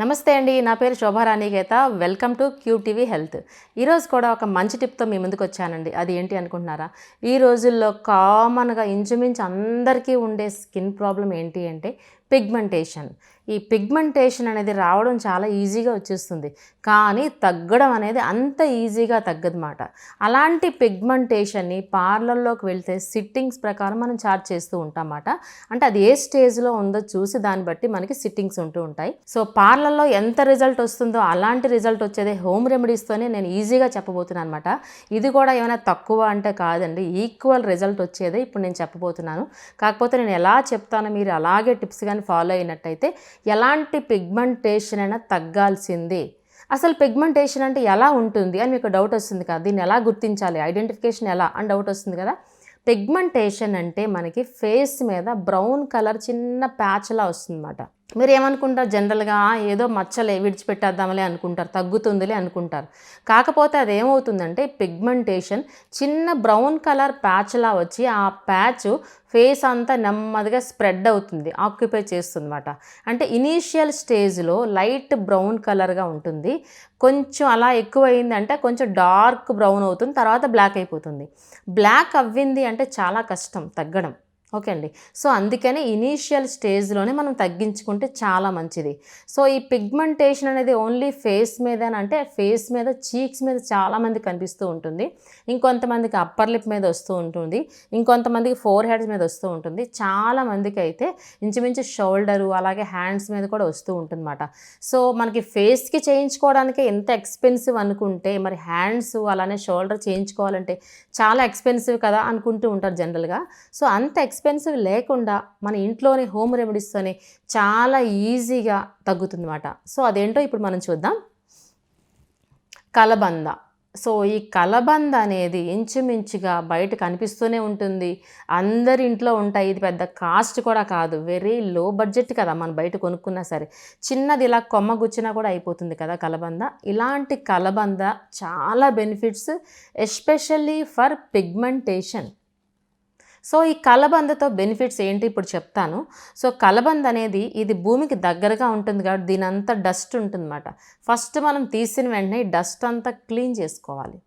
నమస్తే అండి నా పేరు Shobharani Geetha. Welcome to Q TV health ఈరోజు కూడా ఒక మంచి టిప్తో మీ ముందుకు వచ్చానండి. అది ఏంటి అనుకుంటున్నారా? ఈ రోజుల్లో కామన్గా ఇంచుమించు అందరికీ ఉండే స్కిన్ ప్రాబ్లం ఏంటి అంటే పిగ్మెంటేషన్. ఈ పిగ్మెంటేషన్ అనేది రావడం చాలా ఈజీగా వచ్చేస్తుంది. కానీ తగ్గడం అనేది అంత ఈజీగా తగ్గదన్నమాట. అలాంటి పిగ్మెంటేషన్ని పార్లర్లోకి వెళ్తే సిట్టింగ్స్ ప్రకారం మనం చార్జ్ చేస్తూ ఉంటామన్నమాట. అంటే అది ఏ స్టేజ్లో ఉందో చూసి దాన్ని బట్టి మనకి సిట్టింగ్స్ ఉంటూ ఉంటాయి. సో పార్లర్లో ఎంత రిజల్ట్ వస్తుందో అలాంటి రిజల్ట్ వచ్చేది హోమ్ రెమెడీస్తోనే నేను ఈజీగా చెప్పబోతున్నాను అనమాట ఇది కూడా ఏమైనా తక్కువ అంటే కాదండి. ఈక్వల్ రిజల్ట్ వచ్చేదే ఇప్పుడు నేను చెప్పబోతున్నాను. కాకపోతే నేను ఎలా చెప్తానో మీరు అలాగే టిప్స్ కానీ ఫాలో అయినట్టయితే ఎలాంటి పిగ్మెంటేషన్ అయినా తగ్గాల్సిందే. అసలు పిగ్మెంటేషన్ అంటే ఎలా ఉంటుంది అని మీకు డౌట్ వస్తుంది కదా దీన్ని ఎలా గుర్తించాలి ఐడెంటిఫికేషన్ ఎలా అని డౌట్ వస్తుంది కదా. పిగ్మెంటేషన్ అంటే మనకి ఫేస్ మీద బ్రౌన్ కలర్ చిన్న ప్యాచ్లా వస్తుందన్నమాట. మీరు ఏమనుకుంటారు జనరల్గా ఏదో మచ్చలే విడిచిపెట్టేద్దామలే అనుకుంటారు తగ్గుతుందిలే అనుకుంటారు. కాకపోతే అది ఏమవుతుందంటే పిగ్మెంటేషన్ చిన్న బ్రౌన్ కలర్ ప్యాచ్లా వచ్చి ఆ ప్యాచ్ ఫేస్ అంతా నెమ్మదిగా స్ప్రెడ్ అవుతుంది ఆక్యుపై చేస్తుందన్నమాట. అంటే ఇనీషియల్ స్టేజ్లో లైట్ బ్రౌన్ కలర్గా ఉంటుంది. కొంచెం అలా ఎక్కువ అయిందంటే కొంచెం డార్క్ బ్రౌన్ అవుతుంది తర్వాత బ్లాక్ అయిపోతుంది. బ్లాక్ అవ్వింది అంటే చాలా కష్టం తగ్గడం. ఓకే అండి. సో అందుకని ఇనీషియల్ స్టేజ్లోనే మనం తగ్గించుకుంటే చాలా మంచిది. సో ఈ పిగ్మెంటేషన్ అనేది ఓన్లీ ఫేస్ మీద అంటే ఫేస్ మీద చీక్స్ మీద చాలామంది కనిపిస్తూ ఉంటుంది. ఇంకొంతమందికి అప్పర్ లిప్ మీద వస్తూ ఉంటుంది. ఇంకొంతమందికి ఫోర్ హెడ్స్ మీద వస్తూ ఉంటుంది. చాలామందికి అయితే ఇంచుమించు షోల్డరు అలాగే హ్యాండ్స్ మీద కూడా వస్తూ ఉంటుందన్నమాట. సో మనకి ఫేస్కి చేయించుకోవడానికి ఎంత ఎక్స్పెన్సివ్ అనుకుంటే మరి హ్యాండ్స్ అలానే షోల్డర్ చేయించుకోవాలంటే చాలా ఎక్స్పెన్సివ్ కదా అనుకుంటూ ఉంటారు జనరల్గా. సో అంత ఎక్స్పెన్సివ్ లేకుండా మన ఇంట్లోనే హోమ్ రెమెడీస్తోనే చాలా ఈజీగా తగ్గుతుందన్నమాట. సో అదేంటో ఇప్పుడు మనం చూద్దాం. కలబంద. సో ఈ కలబంద అనేది ఇంచుమించుగా బయట కనిపిస్తూనే ఉంటుంది. అందరి ఇంట్లో ఉంటాయి. ఇది పెద్ద కాస్ట్ కూడా కాదు. వెరీ లో బడ్జెట్ కదా మనం బయట కొనుక్కున్నా సరే. చిన్నది ఇలా కొమ్మ గుచ్చినా కూడా అయిపోతుంది కదా కలబంద. ఇలాంటి కలబంద చాలా benefits especially for pigmentation. So ఈ కలబందతో బెనిఫిట్స్ ఏంటి ఇప్పుడు చెప్తాను. సో కలబంద అనేది ఇది భూమికి దగ్గరగా ఉంటుంది కాబట్టి దీని అంతా డస్ట్ ఉంటుందన్నమాట. ఫస్ట్ మనం తీసిన వెంటనే డస్ట్ అంతా క్లీన్ చేసుకోవాలి.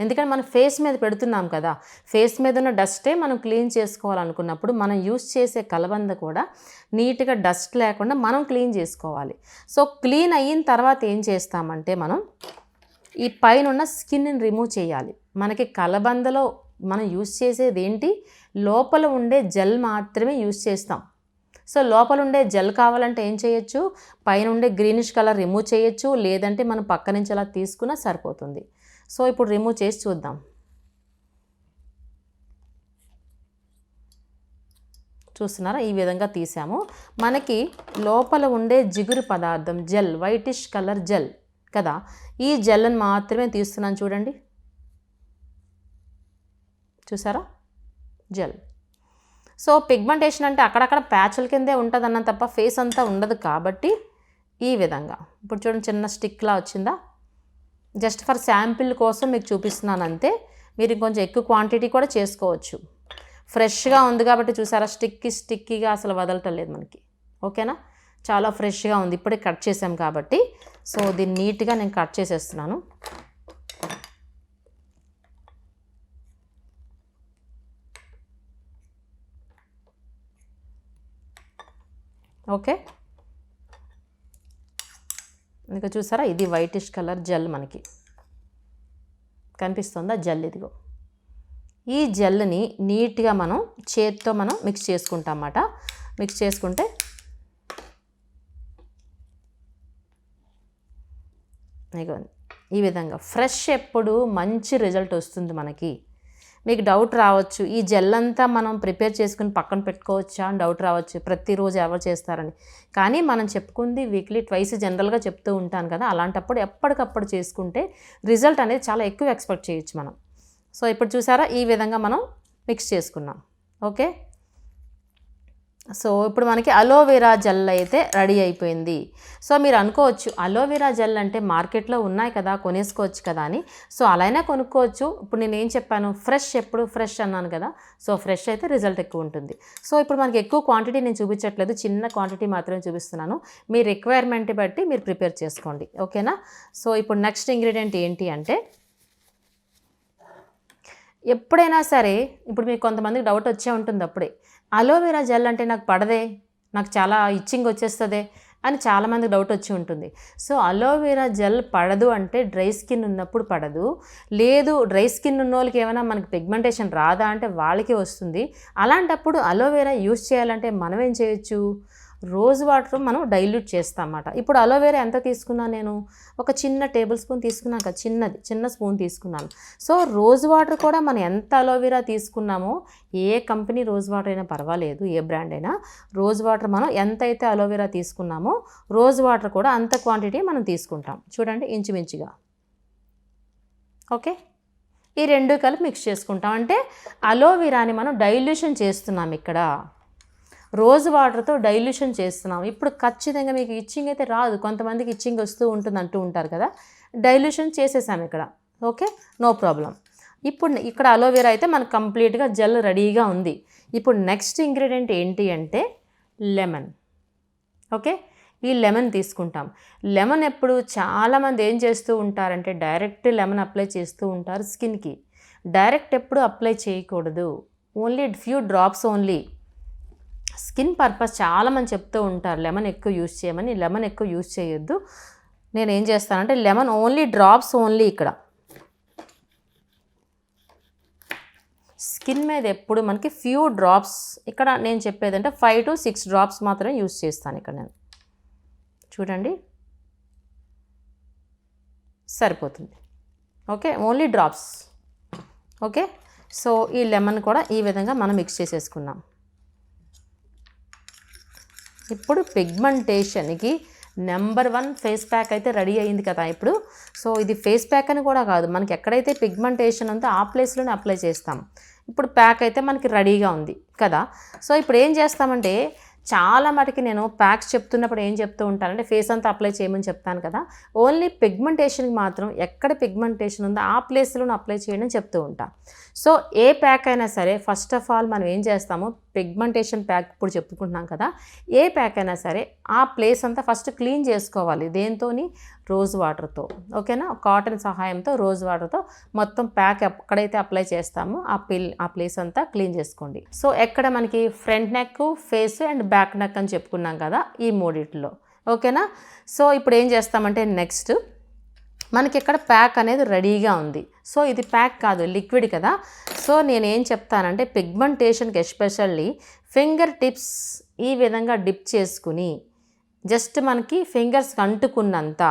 ఎందుకంటే మనం ఫేస్ మీద పెడుతున్నాం కదా ఫేస్ మీద ఉన్న డస్టే మనం క్లీన్ చేసుకోవాలనుకున్నప్పుడు మనం యూస్ చేసే కలబంద కూడా నీట్గా డస్ట్ లేకుండా మనం క్లీన్ చేసుకోవాలి. సో క్లీన్ అయిన తర్వాత ఏం చేస్తామంటే మనం ఈ పైన ఉన్న స్కిన్ని రిమూవ్ చేయాలి. మనకి కలబందలో మనం యూస్ చేసేది ఏంటి లోపల ఉండే జెల్ మాత్రమే యూస్ చేస్తాం. సో లోపల ఉండే జెల్ కావాలంటే ఏం చేయొచ్చు? పైన ఉండే గ్రీనిష్ కలర్ రిమూవ్ చేయొచ్చు. లేదంటే మనం పక్క నుంచి అలా తీసుకున్నా సరిపోతుంది. సో ఇప్పుడు రిమూవ్ చేసి చూద్దాం. చూస్తున్నారా? ఈ విధంగా తీసాము. మనకి లోపల ఉండే జిగురు పదార్థం జెల్ వైటిష్ కలర్ జెల్ కదా? ఈ జెల్ని మాత్రమే తీస్తున్నాను చూడండి. చూసారా? జెల్. సో పిగ్మెంటేషన్ అంటే అక్కడక్కడ ప్యాచ్ల కిందే ఉంటుంది అన్న తప్ప ఫేస్ అంతా ఉండదు కాబట్టి ఈ విధంగా. ఇప్పుడు చూడండి చిన్న స్టిక్లా వచ్చిందా? జస్ట్ ఫర్ శాంపిల్ కోసం మీకు చూపిస్తున్నాను అంతే. మీరు కొంచెం ఎక్కువ క్వాంటిటీ కూడా చేసుకోవచ్చు. ఫ్రెష్గా ఉంది కాబట్టి చూసారా స్టిక్కి స్టిక్కీగా అసలు వదలటం లేదు మనకి. ఓకేనా? చాలా ఫ్రెష్గా ఉంది. ఇప్పుడే కట్ చేసాం కాబట్టి. సో దీన్ని నీట్గా నేను కట్ చేసేస్తున్నాను. ఓకే. ఇంకా చూసారా? ఇది వైటిష్ కలర్ జెల్ మనకి. కనిపిస్తుందా? జెల్ ఇదిగో. ఈ జెల్ని నీట్గా మనం చేత్తో మనం మిక్స్ చేసుకుంటాం అన్నమాట మిక్స్ చేసుకుంటే ఇగో ఈ విధంగా. ఫ్రెష్ ఎప్పుడు మంచి రిజల్ట్ వస్తుంది మనకి. మీకు డౌట్ రావచ్చు. ఈ జెల్ అంతా మనం ప్రిపేర్ చేసుకుని పక్కన పెట్టుకోవచ్చా అని డౌట్ రావచ్చు. ప్రతిరోజు ఎవరు చేస్తారని. కానీ మనం చెప్పుకుంది వీక్లీ ట్వైస్ జనరల్గా చెప్తూ ఉంటాను కదా అలాంటప్పుడు ఎప్పటికప్పుడు చేసుకుంటే రిజల్ట్ అనేది చాలా ఎక్కువ ఎక్స్పెక్ట్ చేయొచ్చు మనం. సో ఇప్పుడు చూసారా? ఈ విధంగా మనం మిక్స్ చేసుకున్నాం. ఓకే? సో ఇప్పుడు మనకి అలోవెరా జెల్ అయితే రెడీ అయిపోయింది. సో మీరు అనుకోవచ్చు అలోవెరా జెల్ అంటే మార్కెట్లో ఉన్నాయి కదా కొనేసుకోవచ్చు కదా అని. సో అలా అయినా కొనుక్కోవచ్చు. ఇప్పుడు నేను ఏం చెప్పాను ఫ్రెష్ ఎప్పుడు ఫ్రెష్ అన్నాను కదా సో ఫ్రెష్ అయితే రిజల్ట్ ఎక్కువ ఉంటుంది. సో ఇప్పుడు మనకి ఎక్కువ క్వాంటిటీ నేను చూపించట్లేదు చిన్న క్వాంటిటీ మాత్రమే చూపిస్తున్నాను. మీ రిక్వైర్మెంట్ బట్టి మీరు ప్రిపేర్ చేసుకోండి ఓకేనా? సో ఇప్పుడు నెక్స్ట్ ఇంగ్రీడియంట్ ఏంటి అంటే ఎప్పుడైనా సరే ఇప్పుడు మీకు కొంతమందికి డౌట్ వచ్చే ఉంటుంది అప్పుడే. అలోవెరా జెల్ అంటే నాకు పడదే నాకు చాలా ఇచ్చింగ్ వచ్చేస్తుంది అని చాలామందికి డౌట్ వచ్చి ఉంటుంది. సో అలోవెరా జెల్ పడదు అంటే డ్రై స్కిన్ ఉన్నప్పుడు పడదు. లేదు డ్రై స్కిన్ ఉన్న వాళ్ళకి ఏమైనా మనకి పిగ్మెంటేషన్ రాదా అంటే వాళ్ళకి వస్తుంది. అలాంటప్పుడు అలోవెరా యూస్ చేయాలంటే మనం ఏం చేయొచ్చు? రోజ్ వాటర్ మనం డైల్యూట్ చేస్తాం అన్నమాట ఇప్పుడు అలోవెరా ఎంత తీసుకున్నాను నేను? ఒక చిన్న టేబుల్ స్పూన్ తీసుకున్నాను కదా చిన్నది చిన్న స్పూన్ తీసుకున్నాను. సో రోజ్ వాటర్ కూడా మనం ఎంత అలోవేరా తీసుకున్నామో ఏ కంపెనీ రోజ్ వాటర్ అయినా పర్వాలేదు ఏ బ్రాండ్ అయినా రోజ్ వాటర్ మనం ఎంత అయితే అలోవెరా తీసుకున్నామో రోజ్ వాటర్ కూడా అంత క్వాంటిటీ మనం తీసుకుంటాం. చూడండి ఇంచుమించుగా. ఓకే? ఈ రెండు కలిపి మిక్స్ చేసుకుంటాం. అంటే అలోవెరాని మనం డైల్యూషన్ చేస్తున్నాం ఇక్కడ. రోజు వాటర్తో డైల్యూషన్ చేస్తున్నాం ఇప్పుడు ఖచ్చితంగా మీకు ఇచ్చింగ్ అయితే రాదు. కొంతమందికి ఇచ్చింగ్ వస్తూ ఉంటుంది అంటూ ఉంటారు కదా. డైల్యూషన్ చేసేసాం ఇక్కడ. ఓకే? No problem. ఇప్పుడు ఇక్కడ అలోవెరా అయితే మనకు కంప్లీట్గా జెల్ రెడీగా ఉంది. ఇప్పుడు నెక్స్ట్ ఇంగ్రీడియంట్ ఏంటి అంటే లెమన్. ఓకే? ఈ లెమన్ తీసుకుంటాం. లెమన్ ఎప్పుడు చాలామంది ఏం చేస్తూ ఉంటారంటే డైరెక్ట్ లెమన్ అప్లై చేస్తూ ఉంటారు స్కిన్కి. డైరెక్ట్ ఎప్పుడు అప్లై చేయకూడదు. Only few drops only. Skin purpose చాలామంది చెప్తూ ఉంటారు లెమన్ ఎక్కువ యూజ్ చేయమని లెమన్ ఎక్కువ యూజ్ చేయొద్దు. నేను ఏం చేస్తానంటే లెమన్ ఓన్లీ డ్రాప్స్ ఓన్లీ ఇక్కడ. స్కిన్ మీద ఎప్పుడు మనకి ఫ్యూ డ్రాప్స్ ఇక్కడ నేను చెప్పేది అంటే ఫైవ్ టు సిక్స్ డ్రాప్స్ మాత్రమే యూస్ చేస్తాను ఇక్కడ నేను. చూడండి. సరిపోతుంది. Okay only drops. Okay so ఈ లెమన్ కూడా ఈ విధంగా మనం మిక్స్ చేసేసుకున్నాం. ఇప్పుడు పిగ్మెంటేషన్కి నెంబర్ వన్ ఫేస్ ప్యాక్ అయితే రెడీ అయింది కదా ఇప్పుడు. సో ఇది ఫేస్ ప్యాక్ అని కూడా కాదు. మనకి ఎక్కడైతే పిగ్మెంటేషన్ ఉందో ఆ ప్లేస్లోనే అప్లై చేస్తాం. ఇప్పుడు ప్యాక్ అయితే మనకి రెడీగా ఉంది కదా. సో ఇప్పుడు ఏం చేస్తామంటే చాలా మటుకి నేను ప్యాక్స్ చెప్తున్నప్పుడు ఏం చెప్తూ ఉంటానంటే ఫేస్ అంతా అప్లై చేయమని చెప్తాను కదా. ఓన్లీ పిగ్మెంటేషన్కి మాత్రం ఎక్కడ పిగ్మెంటేషన్ ఉందో ఆ ప్లేస్లోనే అప్లై చేయడం చెప్తూ ఉంటా. సో ఏ ప్యాక్ అయినా సరే ఫస్ట్ ఆఫ్ ఆల్ మనం ఏం చేస్తామో పిగ్మెంటేషన్ ప్యాక్ ఇప్పుడు చెప్పుకుంటున్నాం కదా ఏ ప్యాక్ అయినా సరే ఆ ప్లేస్ అంతా ఫస్ట్ క్లీన్ చేసుకోవాలి. దేంతోని? రోజ్ వాటర్తో. ఓకేనా? కాటన్ సహాయంతో రోజ్ వాటర్తో మొత్తం ప్యాక్ ఎక్కడైతే అప్లై చేస్తామో. ఆ పిల్ ఆ ప్లేస్ అంతా క్లీన్ చేసుకోండి. సో ఎక్కడ మనకి front neck face and back neck అని చెప్పుకున్నాం కదా ఈ మూడిట్లో. ఓకేనా? సో ఇప్పుడు ఏం చేస్తామంటే నెక్స్ట్ మనకి ఇక్కడ ప్యాక్ అనేది రెడీగా ఉంది. సో ఇది ప్యాక్ కాదు లిక్విడ్ కదా. సో నేను ఏం చెప్తానంటే పిగ్మెంటేషన్కి ఎస్పెషల్లీ ఫింగర్ టిప్స్ ఈ విధంగా డిప్ చేసుకుని జస్ట్ మనకి ఫింగర్స్కి అంటుకున్నంత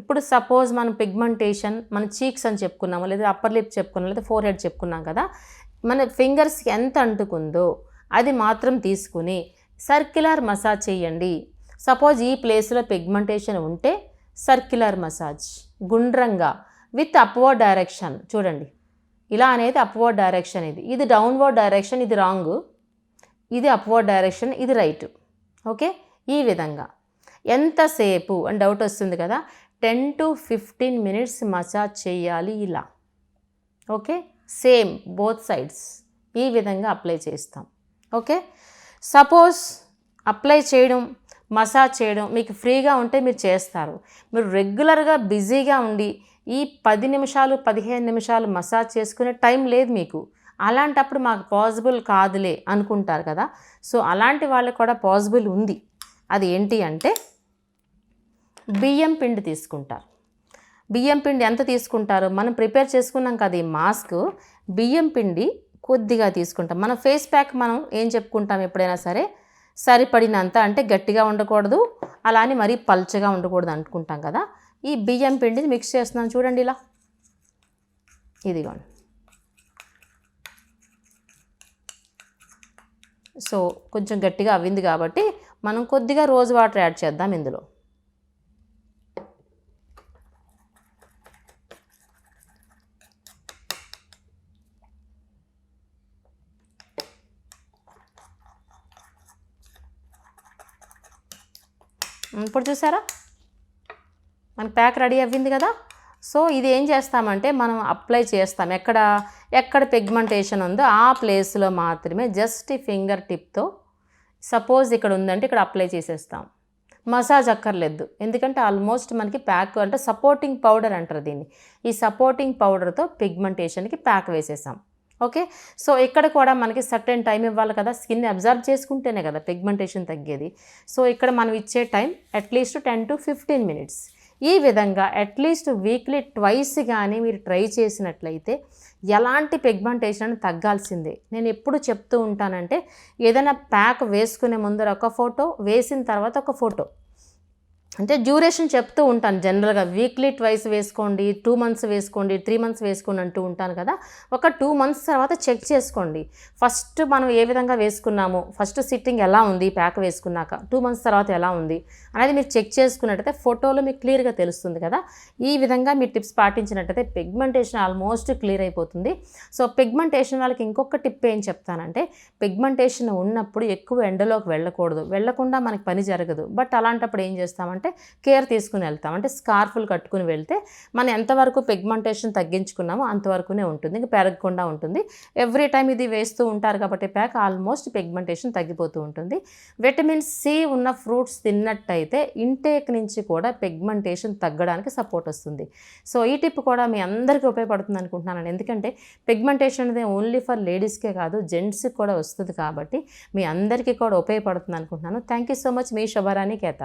ఇప్పుడు సపోజ్ మనం పిగ్మెంటేషన్ మన చీక్స్ అని చెప్పుకున్నాము లేదా అప్పర్ లిప్ చెప్పుకున్నాం లేదా ఫోర్ హెడ్ చెప్పుకున్నాం కదా మన ఫింగర్స్కి ఎంత అంటుకుందో అది మాత్రం తీసుకుని సర్క్యులర్ మసాజ్ చేయండి. సపోజ్ ఈ ప్లేస్లో పిగ్మెంటేషన్ ఉంటే సర్క్యులర్ మసాజ్ గుండ్రంగా విత్ అప్వర్డ్ డైరెక్షన్. చూడండి ఇలా అనేది అప్వర్డ్ డైరెక్షన్ ఇది. ఇది డౌన్వర్డ్ డైరెక్షన్ ఇది రాంగ్. ఇది అప్వర్డ్ డైరెక్షన్ ఇది రైట్. ఓకే? ఈ విధంగా. ఎంతసేపు అని డౌట్ వస్తుంది కదా? Ten to fifteen minutes massage చేయాలి ఇలా. ఓకే? సేమ్ బోత్ సైడ్స్ ఈ విధంగా అప్లై చేస్తాం. ఓకే? సపోజ్ అప్లై చేయడం మసాజ్ చేయడం మీకు ఫ్రీగా ఉంటే మీరు చేస్తారు. మీరు రెగ్యులర్గా బిజీగా ఉండి ఈ పది నిమిషాలు పదిహేను నిమిషాలు మసాజ్ చేసుకునే టైం లేదు మీకు. అలాంటప్పుడు మాకు పాసిబుల్ కాదులే అనుకుంటారు కదా? సో అలాంటి వాళ్ళకి కూడా పాసిబుల్ ఉంది. అది ఏంటి అంటే బియ్యం పిండి తీసుకుంటారు. బియ్యం పిండి ఎంత తీసుకుంటారు? మనం ప్రిపేర్ చేసుకున్నాం కదా ఈ మాస్క్. బియ్యం పిండి కొద్దిగా తీసుకుంటాం. మన ఫేస్ ప్యాక్ మనం ఏం చెప్పుకుంటాం ఎప్పుడైనా సరే? సరిపడినంత అంటే గట్టిగా ఉండకూడదు. అలా అని మరీ పల్చగా ఉండకూడదు అనుకుంటాం కదా. ఈ బియ్యం పిండిని మిక్స్ చేస్తున్నాం చూడండి ఇలా. ఇదిగోండి. సో కొంచెం గట్టిగా అవ్వింది కాబట్టి మనం కొద్దిగా రోజ్ వాటర్ యాడ్ చేద్దాం ఇందులో. ఇప్పుడు చూసారా? మన ప్యాక్ రెడీ అవ్వింది కదా? సో ఇది ఏం చేస్తామంటే మనం అప్లై చేస్తాం. ఎక్కడ ఎక్కడ పిగ్మెంటేషన్ ఉందో ఆ ప్లేస్లో మాత్రమే జస్ట్ ఫింగర్ టిప్తో సపోజ్ ఇక్కడ ఉందంటే ఇక్కడ అప్లై చేసేస్తాం. మసాజ్ అక్కర్లేదు. ఎందుకంటే ఆల్మోస్ట్ మనకి ప్యాక్ అంటే సపోర్టింగ్ పౌడర్ అంటారు దీన్ని. ఈ సపోర్టింగ్ పౌడర్తో పిగ్మెంటేషన్కి ప్యాక్ వేసేసాం. ఓకే? సో ఇక్కడ కూడా మనకి సర్టెన్ టైం ఇవ్వాలి కదా. స్కిన్ అబ్జర్వ్ చేసుకుంటేనే కదా పిగ్మెంటేషన్ తగ్గేది. సో ఇక్కడ మనం ఇచ్చే time at least ten to fifteen minutes. ఈ విధంగా అట్లీస్ట్ వీక్లీ ట్వైస్ కానీ మీరు ట్రై చేసినట్లయితే ఎలాంటి పిగ్మెంటేషన్ తగ్గాల్సిందే. నేను ఎప్పుడు చెప్తూ ఉంటానంటే ఏదైనా ప్యాక్ వేసుకునే ముందర ఒక ఫోటో వేసిన తర్వాత ఒక ఫోటో. అంటే డ్యూరేషన్ చెప్తూ ఉంటాను జనరల్గా. వీక్లీ ట్వైస్ వేసుకోండి టూ మంత్స్ వేసుకోండి త్రీ మంత్స్ వేసుకోండి అంటూ ఉంటాను కదా. ఒక టూ మంత్స్ తర్వాత చెక్ చేసుకోండి. ఫస్ట్ మనం ఏ విధంగా వేసుకున్నాము ఫస్ట్ సిట్టింగ్ ఎలా ఉంది ప్యాక్ వేసుకున్నాక టూ మంత్స్ తర్వాత ఎలా ఉంది అనేది మీరు చెక్ చేసుకున్నట్టయితే ఫోటోలో మీకు క్లియర్గా తెలుస్తుంది కదా. ఈ విధంగా మీరు టిప్స్ పాటించినట్టయితే పిగ్మెంటేషన్ ఆల్మోస్ట్ క్లియర్ అయిపోతుంది. సో పిగ్మెంటేషన్ వాళ్ళకి ఇంకొక టిప్ ఏం చెప్తానంటే పిగ్మెంటేషన్ ఉన్నప్పుడు ఎక్కువ ఎండలోకి వెళ్ళకూడదు. వెళ్ళకుండా మనకి పని జరగదు. బట్ అలాంటప్పుడు ఏం చేస్తామంటే అంటే కేర్ తీసుకుని వెళ్తాం. అంటే స్కార్ఫులు కట్టుకుని వెళ్తే మనం ఎంతవరకు పిగ్మెంటేషన్ తగ్గించుకున్నామో అంతవరకునే ఉంటుంది. ఇంకా పెరగకుండా ఉంటుంది. ఎవ్రీ టైం ఇది వేస్తూ ఉంటారు కాబట్టి ప్యాక్ ఆల్మోస్ట్ పిగ్మెంటేషన్ తగ్గిపోతూ ఉంటుంది. విటమిన్ సి ఉన్న ఫ్రూట్స్ తిన్నట్టయితే ఇంటేక్ నుంచి కూడా పిగ్మెంటేషన్ తగ్గడానికి సపోర్ట్ వస్తుంది. సో ఈ టిప్ కూడా మీ అందరికీ ఉపయోగపడుతుంది అనుకుంటున్నాను ఎందుకంటే పిగ్మెంటేషన్ అనేది ఓన్లీ ఫర్ లేడీస్కే కాదు జెంట్స్కి కూడా వస్తుంది కాబట్టి మీ అందరికీ కూడా ఉపయోగపడుతుంది అనుకుంటున్నాను. థ్యాంక్ యూ సో మచ్ మీ శుభరాణి కేత.